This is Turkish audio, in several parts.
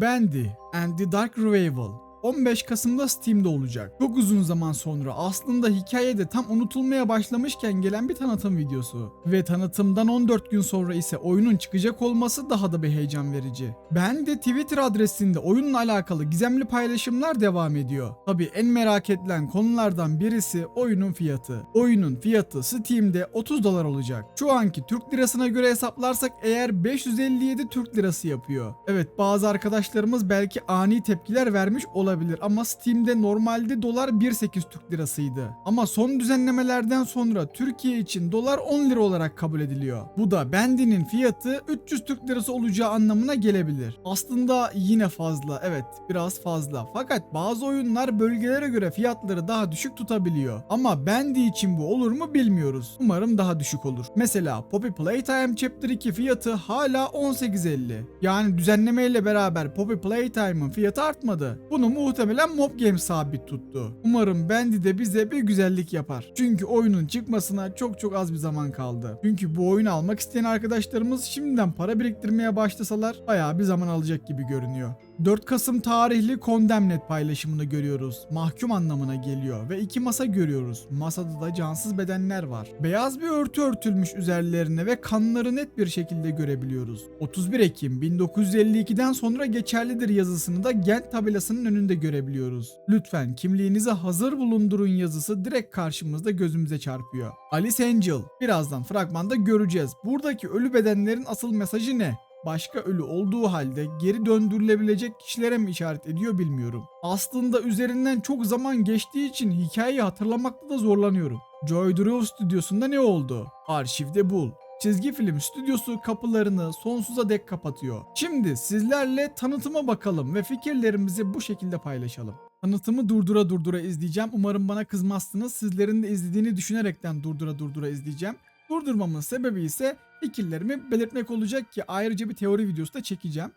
Bandy and the Dark Revival 15 Kasım'da Steam'de olacak. Çok uzun zaman sonra aslında hikayede tam unutulmaya başlamışken gelen bir tanıtım videosu. Ve tanıtımdan 14 gün sonra ise oyunun çıkacak olması daha da bir heyecan verici. Ben de Twitter adresinde oyunla alakalı gizemli paylaşımlar devam ediyor. Tabi en merak edilen konulardan birisi oyunun fiyatı. Oyunun fiyatı Steam'de 30 dolar olacak. Şu anki Türk lirasına göre hesaplarsak eğer 557 Türk lirası yapıyor. Evet bazı arkadaşlarımız belki ani tepkiler vermiş olabilir ama Steam'de normalde dolar 1.8 Türk lirasıydı. Ama son düzenlemelerden sonra Türkiye için dolar 10 lira olarak kabul ediliyor. Bu da Bendi'nin fiyatı 300 Türk lirası olacağı anlamına gelebilir. Aslında yine fazla evet biraz fazla. Fakat bazı oyunlar bölgelere göre fiyatları daha düşük tutabiliyor. Ama Bendi için bu olur mu bilmiyoruz. Umarım daha düşük olur. Mesela Poppy Playtime Chapter 2 fiyatı hala 18.50. Yani düzenlemeyle beraber Poppy Playtime'ın fiyatı artmadı. Bunu muhtemelen Mob Games sabit tuttu. Umarım Bendi de bize bir güzellik yapar. Çünkü oyunun çıkmasına çok çok az bir zaman kaldı. Çünkü bu oyunu almak isteyen arkadaşlarımız şimdiden para biriktirmeye başlasalar bayağı bir zaman alacak gibi görünüyor. 4 Kasım tarihli Condemned paylaşımını görüyoruz. Mahkum anlamına geliyor ve iki masa görüyoruz. Masada da cansız bedenler var. Beyaz bir örtü örtülmüş üzerlerine ve kanları net bir şekilde görebiliyoruz. 31 Ekim 1952'den sonra geçerlidir yazısını da Gent tabelasının önünde görebiliyoruz. Lütfen kimliğinizi hazır bulundurun yazısı direkt karşımızda gözümüze çarpıyor. Alice Angel. Birazdan fragmanda göreceğiz. Buradaki ölü bedenlerin asıl mesajı ne? Başka ölü olduğu halde geri döndürülebilecek kişilere mi işaret ediyor bilmiyorum. Aslında üzerinden çok zaman geçtiği için hikayeyi hatırlamakta da zorlanıyorum. Joy Drew stüdyosunda ne oldu? Arşivde bul. Çizgi film stüdyosu kapılarını sonsuza dek kapatıyor. Şimdi sizlerle tanıtıma bakalım ve fikirlerimizi bu şekilde paylaşalım. Tanıtımı durdura durdura izleyeceğim. Umarım bana kızmazsınız. Sizlerin de izlediğini düşünerekten durdura durdura izleyeceğim. Durdurmamın sebebi ise fikirlerimi belirtmek olacak ki ayrıca bir teori videosu da çekeceğim.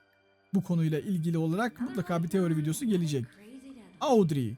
Bu konuyla ilgili olarak mutlaka bir teori videosu gelecek. Audrey.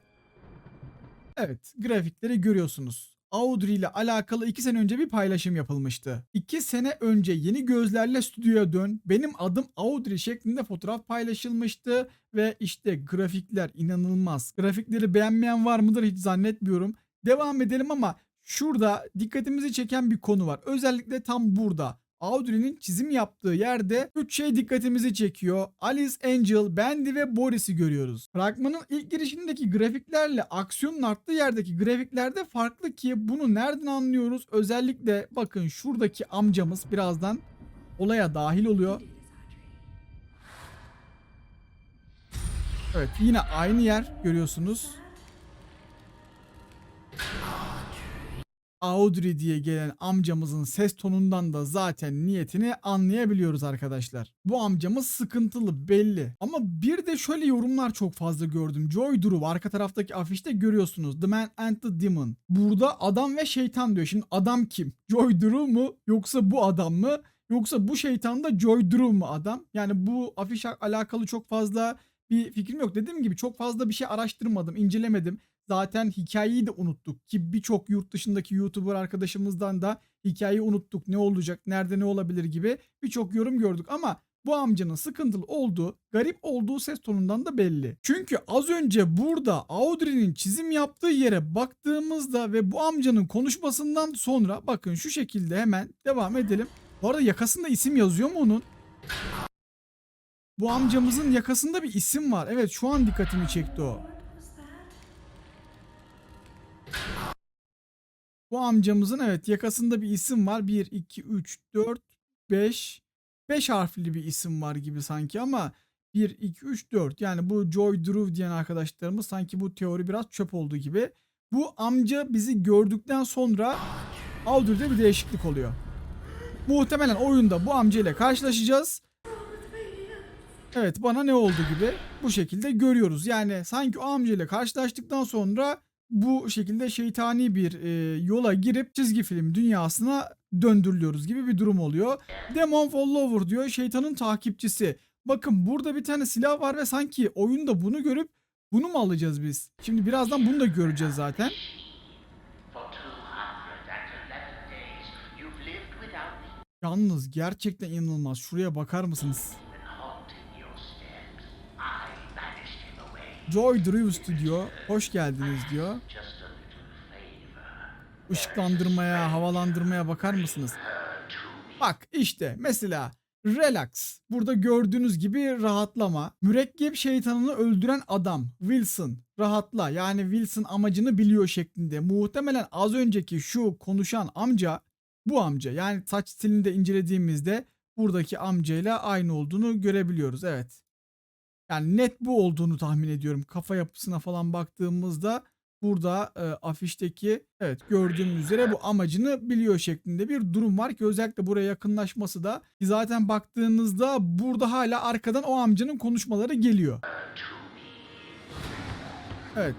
Evet, grafikleri görüyorsunuz. Audrey ile alakalı 2 sene önce bir paylaşım yapılmıştı. 2 sene önce yeni gözlerle stüdyoya dön, benim adım Audrey şeklinde fotoğraf paylaşılmıştı ve işte grafikler inanılmaz. Grafikleri beğenmeyen var mıdır hiç zannetmiyorum. Devam edelim ama şurada dikkatimizi çeken bir konu var. Özellikle tam burada. Audrey'nin çizim yaptığı yerde 3 şey dikkatimizi çekiyor. Alice, Angel, Bendy ve Boris'i görüyoruz. Fragmanın ilk girişindeki grafiklerle aksiyonun arttığı yerdeki grafiklerde farklı ki bunu nereden anlıyoruz? Özellikle bakın şuradaki amcamız birazdan olaya dahil oluyor. Evet yine aynı yer görüyorsunuz. Audrey diye gelen amcamızın ses tonundan da zaten niyetini anlayabiliyoruz arkadaşlar. Bu amcamız sıkıntılı belli. Ama bir de şöyle yorumlar çok fazla gördüm. Joy Drew arka taraftaki afişte görüyorsunuz. The Man and the Demon. Burada adam ve şeytan diyor. Şimdi adam kim? Joy Drew mu yoksa bu adam mı? Yoksa bu şeytan da Joy Drew mu adam? Yani bu afiş alakalı çok fazla bir fikrim yok. Dediğim gibi çok fazla bir şey araştırmadım, incelemedim zaten hikayeyi de unuttuk ki birçok yurt dışındaki YouTuber arkadaşımızdan da hikayeyi unuttuk. Ne olacak, nerede ne olabilir gibi birçok yorum gördük ama bu amcanın sıkıntılı olduğu, garip olduğu ses tonundan da belli. Çünkü az önce burada Audrey'nin çizim yaptığı yere baktığımızda ve bu amcanın konuşmasından sonra bakın şu şekilde hemen devam edelim. Bu arada yakasında isim yazıyor mu onun? Bu amcamızın yakasında bir isim var. Evet şu an dikkatimi çekti o. Bu amcamızın evet yakasında bir isim var. 1, 2, 3, 4, 5. 5 harfli bir isim var gibi sanki ama 1, 2, 3, 4. Yani bu Joy Drew diyen arkadaşlarımız sanki bu teori biraz çöp olduğu gibi. Bu amca bizi gördükten sonra Audrey'de bir değişiklik oluyor. Muhtemelen oyunda bu amca ile karşılaşacağız. Evet bana ne oldu gibi bu şekilde görüyoruz. Yani sanki o amca ile karşılaştıktan sonra bu şekilde şeytani bir e, yola girip çizgi film dünyasına döndürülüyoruz gibi bir durum oluyor. Demon Follower diyor şeytanın takipçisi. Bakın burada bir tane silah var ve sanki oyunda bunu görüp bunu mu alacağız biz? Şimdi birazdan bunu da göreceğiz zaten. For 211 days, you've lived without me, Yalnız gerçekten inanılmaz. Şuraya bakar mısınız? Joy Drew diyor. Hoş geldiniz diyor. Işıklandırmaya, havalandırmaya bakar mısınız? Bak işte mesela relax. Burada gördüğünüz gibi rahatlama. Mürekkep şeytanını öldüren adam Wilson. Rahatla. Yani Wilson amacını biliyor şeklinde. Muhtemelen az önceki şu konuşan amca bu amca. Yani saç stilini de incelediğimizde buradaki amcayla aynı olduğunu görebiliyoruz. Evet. Yani net bu olduğunu tahmin ediyorum. Kafa yapısına falan baktığımızda burada e, afişteki evet gördüğümüz üzere bu amacını biliyor şeklinde bir durum var ki özellikle buraya yakınlaşması da zaten baktığınızda burada hala arkadan o amcanın konuşmaları geliyor. Evet.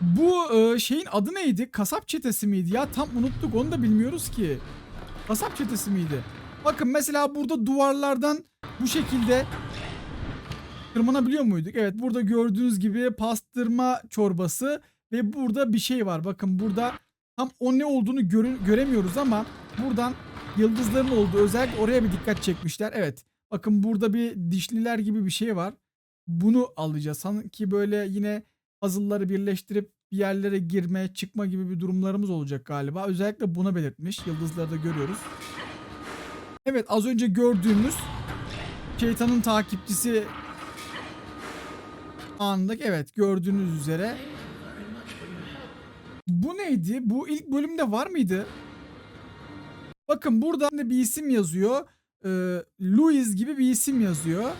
Bu e, şeyin adı neydi? Kasap çetesi miydi ya? Tam unuttuk onu da bilmiyoruz ki. Kasap çetesi miydi? Bakın mesela burada duvarlardan bu şekilde tırmanabiliyor muyduk? Evet burada gördüğünüz gibi pastırma çorbası ve burada bir şey var. Bakın burada tam o ne olduğunu görü- göremiyoruz ama buradan yıldızların olduğu özellikle oraya bir dikkat çekmişler. Evet bakın burada bir dişliler gibi bir şey var. Bunu alacağız. Sanki böyle yine puzzle'ları birleştirip bir yerlere girme, çıkma gibi bir durumlarımız olacak galiba. Özellikle buna belirtmiş. Yıldızları da görüyoruz. Evet az önce gördüğümüz şeytanın takipçisi anındaki evet gördüğünüz üzere. Bu neydi? Bu ilk bölümde var mıydı? Bakın burada bir isim yazıyor. Ee, Louis gibi bir isim yazıyor.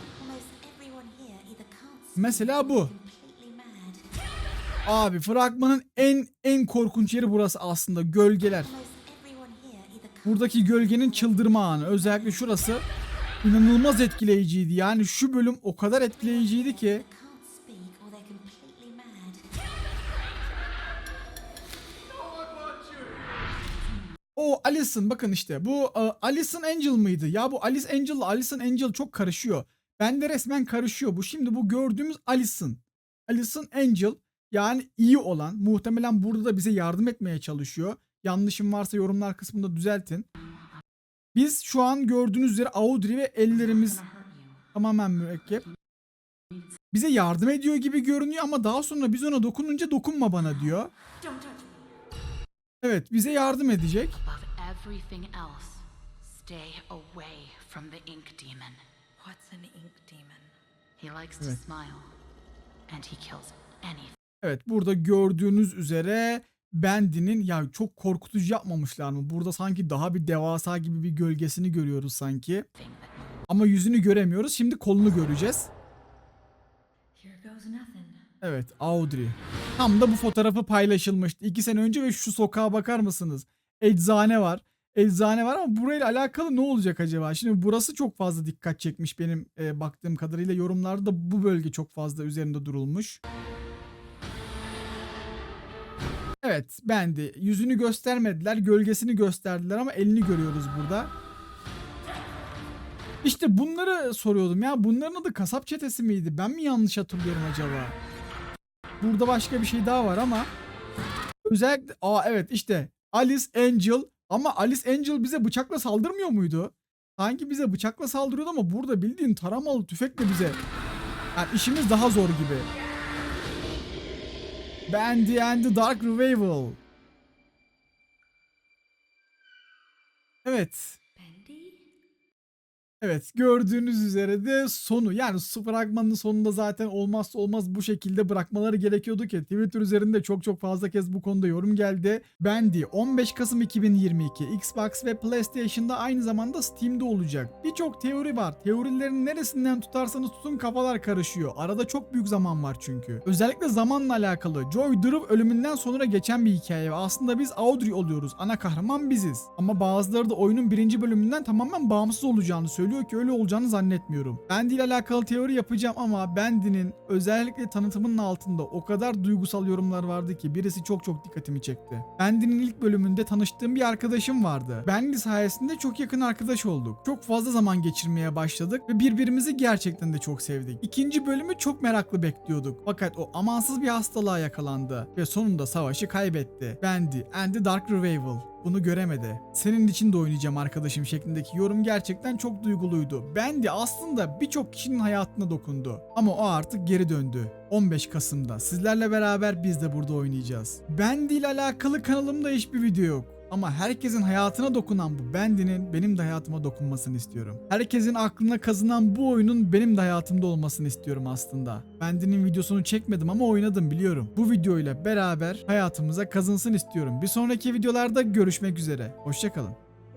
Mesela bu. Abi fragmanın en en korkunç yeri burası aslında gölgeler. Buradaki gölgenin çıldırma anı. Özellikle şurası inanılmaz etkileyiciydi. Yani şu bölüm o kadar etkileyiciydi ki. O Alison bakın işte bu e, Alison Angel mıydı? Ya bu Alice Angel Alison Angel çok karışıyor. Bende resmen karışıyor. Bu şimdi bu gördüğümüz Alison. Alison Angel yani iyi olan muhtemelen burada da bize yardım etmeye çalışıyor. Yanlışım varsa yorumlar kısmında düzeltin. Biz şu an gördüğünüz üzere Audrey ve ellerimiz tamamen mürekkep. Bize yardım ediyor gibi görünüyor ama daha sonra biz ona dokununca dokunma bana diyor. Evet bize yardım edecek. Above everything else, stay away from the ink demon. What's an ink demon? He likes to Evet. smile, and he kills anything Evet burada gördüğünüz üzere Bendy'nin ya çok korkutucu yapmamışlar mı? Burada sanki daha bir devasa gibi bir gölgesini görüyoruz sanki. Ama yüzünü göremiyoruz. Şimdi kolunu göreceğiz. Here goes nothing. Evet Audrey. Tam da bu fotoğrafı paylaşılmıştı. iki sene önce ve şu sokağa bakar mısınız? Eczane var. Eczane var ama burayla alakalı ne olacak acaba? Şimdi burası çok fazla dikkat çekmiş benim e, baktığım kadarıyla. Yorumlarda da bu bölge çok fazla üzerinde durulmuş. Evet bendi. Yüzünü göstermediler. Gölgesini gösterdiler ama elini görüyoruz burada. İşte bunları soruyordum ya. Bunların adı kasap çetesi miydi? Ben mi yanlış hatırlıyorum acaba? Burada başka bir şey daha var ama özellikle aa evet işte Alice Angel ama Alice Angel bize bıçakla saldırmıyor muydu? Sanki bize bıçakla saldırıyordu ama burada bildiğin taramalı tüfekle bize. Yani işimiz daha zor gibi. Bandy and the Dark Revival. Evet. Evet gördüğünüz üzere de sonu yani su fragmanının sonunda zaten olmazsa olmaz bu şekilde bırakmaları gerekiyordu ki Twitter üzerinde çok çok fazla kez bu konuda yorum geldi. Bendy 15 Kasım 2022 Xbox ve PlayStation'da aynı zamanda Steam'de olacak. Birçok teori var. Teorilerin neresinden tutarsanız tutun kafalar karışıyor. Arada çok büyük zaman var çünkü. Özellikle zamanla alakalı. Joy Drew ölümünden sonra geçen bir hikaye ve aslında biz Audrey oluyoruz. Ana kahraman biziz. Ama bazıları da oyunun birinci bölümünden tamamen bağımsız olacağını söylüyor ki öyle olacağını zannetmiyorum. Bendy ile alakalı teori yapacağım ama Bendy'nin özellikle tanıtımının altında o kadar duygusal yorumlar vardı ki birisi çok çok dikkatimi çekti. Bendy'nin ilk bölümünde tanıştığım bir arkadaşım vardı. Bendy sayesinde çok yakın arkadaş olduk. Çok fazla zaman geçirmeye başladık ve birbirimizi gerçekten de çok sevdik. İkinci bölümü çok meraklı bekliyorduk. Fakat o amansız bir hastalığa yakalandı ve sonunda savaşı kaybetti. Bendy and the Dark Revival. Bunu göremedi. Senin için de oynayacağım arkadaşım şeklindeki yorum gerçekten çok duyguluydu. Bendi aslında birçok kişinin hayatına dokundu. Ama o artık geri döndü. 15 Kasım'da sizlerle beraber biz de burada oynayacağız. Bendi ile alakalı kanalımda hiçbir video yok. Ama herkesin hayatına dokunan bu Bendy'nin benim de hayatıma dokunmasını istiyorum. Herkesin aklına kazınan bu oyunun benim de hayatımda olmasını istiyorum aslında. Bendy'nin videosunu çekmedim ama oynadım biliyorum. Bu videoyla beraber hayatımıza kazınsın istiyorum. Bir sonraki videolarda görüşmek üzere. Hoşçakalın.